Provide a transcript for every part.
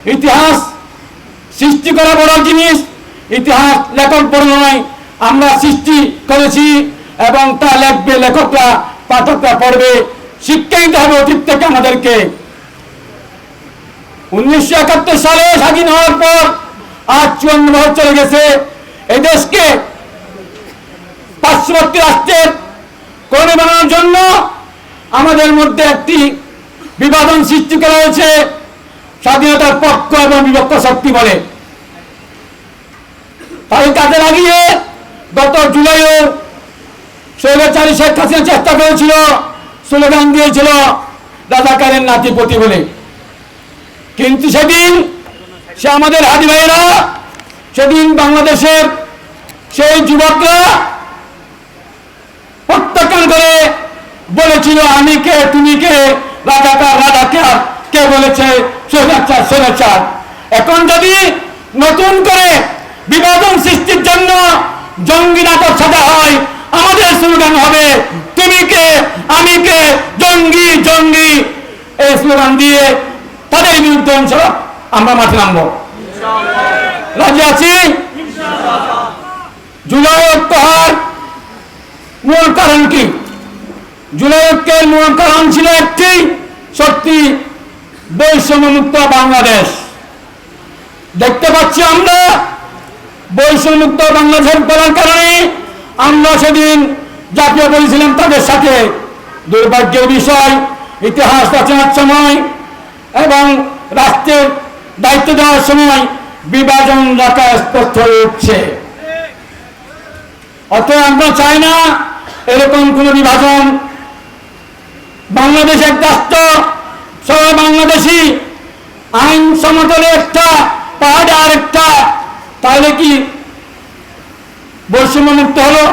ইতিহাস সৃষ্টি করা বড় জিনিস। ইতিহাস লেখক বড় নয় আমরা সৃষ্টি করেছি এবং তা লেখবে, লেখকরা, পাঠকরা পড়বে। শিক্ষা দিতে হবে অতীত থেকে আমাদেরকে। উনিশশো একাত্তর সালে স্বাধীন হওয়ার পর আজ চুয়ান্ন বছর চলে গেছে। এই দেশকে পার্শ্ববর্তী রাষ্ট্রের করে বানানোর জন্য আমাদের মধ্যে একটি বিভাজন সৃষ্টি করা হয়েছে। স্বাধীনতার পক্ষ এবং বিপক্ষ শক্তি বলে। তাই কাজে লাগিয়ে গত জুলাইও স্বৈরাচারী শেখ হাসিনা চেষ্টা করেছিল, স্লোগান দিয়েছিল রাজাকারের নাতিপতি বলে। কিন্তু সেদিন সে আমাদের হাজি ভাইয়েরা, সেদিন বাংলাদেশের সেই যুবকরা প্রত্যাখ্যান করে বলেছিল, আমি কে, তুমি কে? রাজাকার বলেছে স্বৈরাচার স্বৈরাচার এখন যদি নতুন করে বিভাজন সৃষ্টির জন্য জঙ্গি নাটক সাজা হয়, আমাদের স্লোগান হবে, তুমি কে? আমি কে? জঙ্গি জঙ্গি। এই স্লোগান দিয়ে তাদের বিরুদ্ধে অংশ আমরা মাঠে নামবো। রাজি আছি? জুলাই ঐক্যহার মূল কারণ কি? জুলাই ঐক্যের মূল কারণ ছিল একটি সত্যি বৈষম্যমুক্ত বাংলাদেশ। দেখতে পাচ্ছি আমরা বৈষম্যমুক্ত বাংলাদেশ বলার কারণে আমরা সেদিন জাতীয় বলেছিলাম তাদের সাথে। দুর্ভাগ্যের বিষয়, ইতিহাস রচনার সময় এবং রাষ্ট্রের দায়িত্ব দেওয়ার সময় বিভাজন রাখা স্পষ্ট হয়ে উঠছে। অতএব আমরা চাই না এরকম কোন বিভাজন। বাংলাদেশ এক রাষ্ট্র সবাই বাংলাদেশি আইন সমতলে একটা, পাহাড়ে আরেকটা, তাহলে কি বৈষম্যমুক্ত হলো?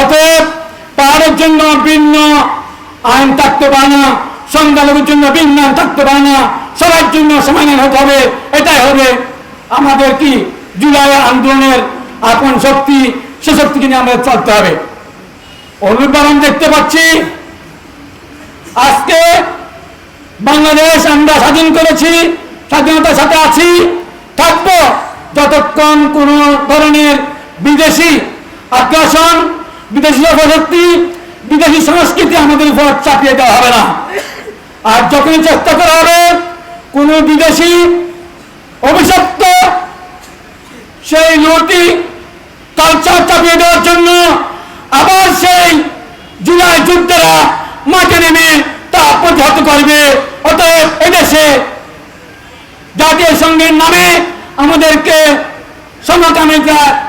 অতএব পাহাড়ের জন্য ভিন্ন আইন থাকতে পারে না, সংখ্যালঘুর জন্য ভিন্ন আইন থাকতে পারে না, সবার জন্য সমান হতে হবে, এটাই হবে আমাদের কি জুলাই আন্দোলনের আপন শক্তি, সে শক্তিকে নিয়ে আমাদের চলতে হবে। অনুদান দেখতে পাচ্ছি। আজকে বাংলাদেশ আমরা স্বাধীন করেছি, স্বাধীনতার সাথে আছি, থাকব যতক্ষণ কোন ধরনের বিদেশি আগ্রাসন, বিদেশি অপশক্তি, বিদেশি সংস্কৃতি আমাদের উপর চাপিয়ে দেওয়া হবে না। আর যখনই চেষ্টা করা হবে, কোন বিদেশি অভিশপ্ত সেই লুটি কালচার চাপিয়ে দেওয়ার জন্য আবার সেই জুলাই যুদ্ধেরা মাঠে নেমে তা প্রতিহত করবে অতএব এদেশে সংঘের নামে আমাদেরকে সমকামিতা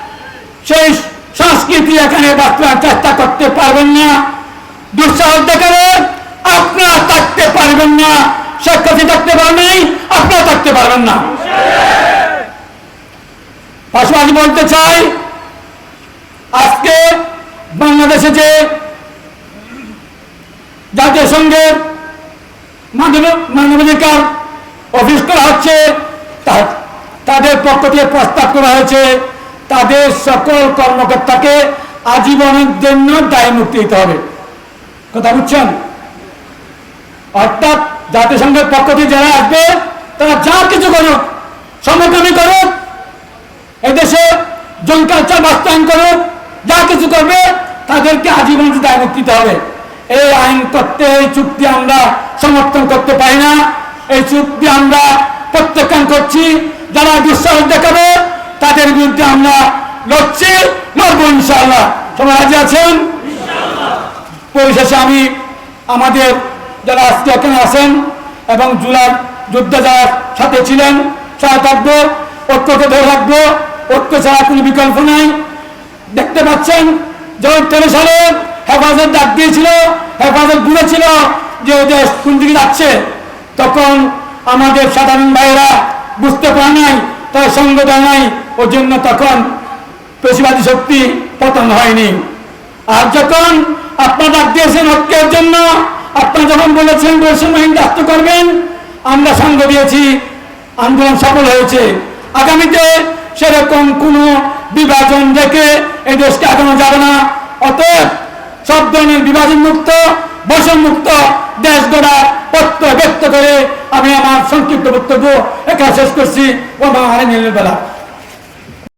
সেই সংস্কৃতি এখানে বাঁচার চেষ্টা করতে পারবেন না। দুঃসাহস দেখালে আপনারা থাকতে পারবেন না। সাক্ষাৎ থাকতে পারবেন আপনারা থাকতে পারবেন না। পাশাপাশি বলতে চাই, আজকে বাংলাদেশে যে জাতীয় সংঘের মানব মানবাধিকার অফিস করা হচ্ছে তা- তাদের পক্ষ থেকে প্রস্তাব করা হয়েছে, তাদের সকল কর্মকর্তাকে আজীবনের জন্য দায় মুক্তি দিতে হবে। কথা বুঝছেন? অর্থাৎ জাতীয় সংঘের পক্ষ থেকে যারা আসবে, তারা যা কিছু করুক, সমকামী করুক, এদেশে জন কালচার বাস্তবায়ন করুক, যা কিছু করবে, তাদেরকে আজীবন দায় মুক্তি দিতে হবে। এই আইন করতে, এই চুক্তি আমরা সমর্থন করতে পারি না। এই চুক্তি আমরা প্রত্যাখ্যান করছি, যারা বিশ্বাস দেখাবে, তাদের বিরুদ্ধে আমরা লড়ছি, লড়বো ইনশাআল্লাহ। সবাই রাজি আছেন? পরিশেষে আমি আমাদের যারা আজকে এখানে আছেন এবং জুলাই যুদ্ধে যারা সাথে ছিলেন সাথে থাকব ঐক্যকে ধরে রাখব, ঐক্য ছাড়া কোনো বিকল্প নাই। দেখতে পাচ্ছেন, যখন তেরো সালে হেফাজত ডাক দিয়েছিল, হেফাজত বুঝেছিল যে ও দেশ কোন দিকে যাচ্ছে, তখন আমাদের সাধারণ ভাইয়েরা বুঝতে পারে নাই, তার সঙ্গ দেয় নাই, ওর জন্য তখন পেশিবাদী শক্তি পতন হয়নি। আর যখন আপনারা দিয়েছেন ঐক্যের জন্য, আপনারা যখন বলেছেন বৈষম্যহীন রাষ্ট্র করবেন, আমরা সঙ্গ দিয়েছি, আন্দোলন সফল হয়েছে। আগামীতে সেরকম কোনো বিভাজন রেখে এই দেশকে আগানো যাবে না। অতএব সব ধরনের বিভাজন মুক্ত সংক্ষিপ্ত বক্তব্য এখানে শেষ করছি। ও মা বেলা।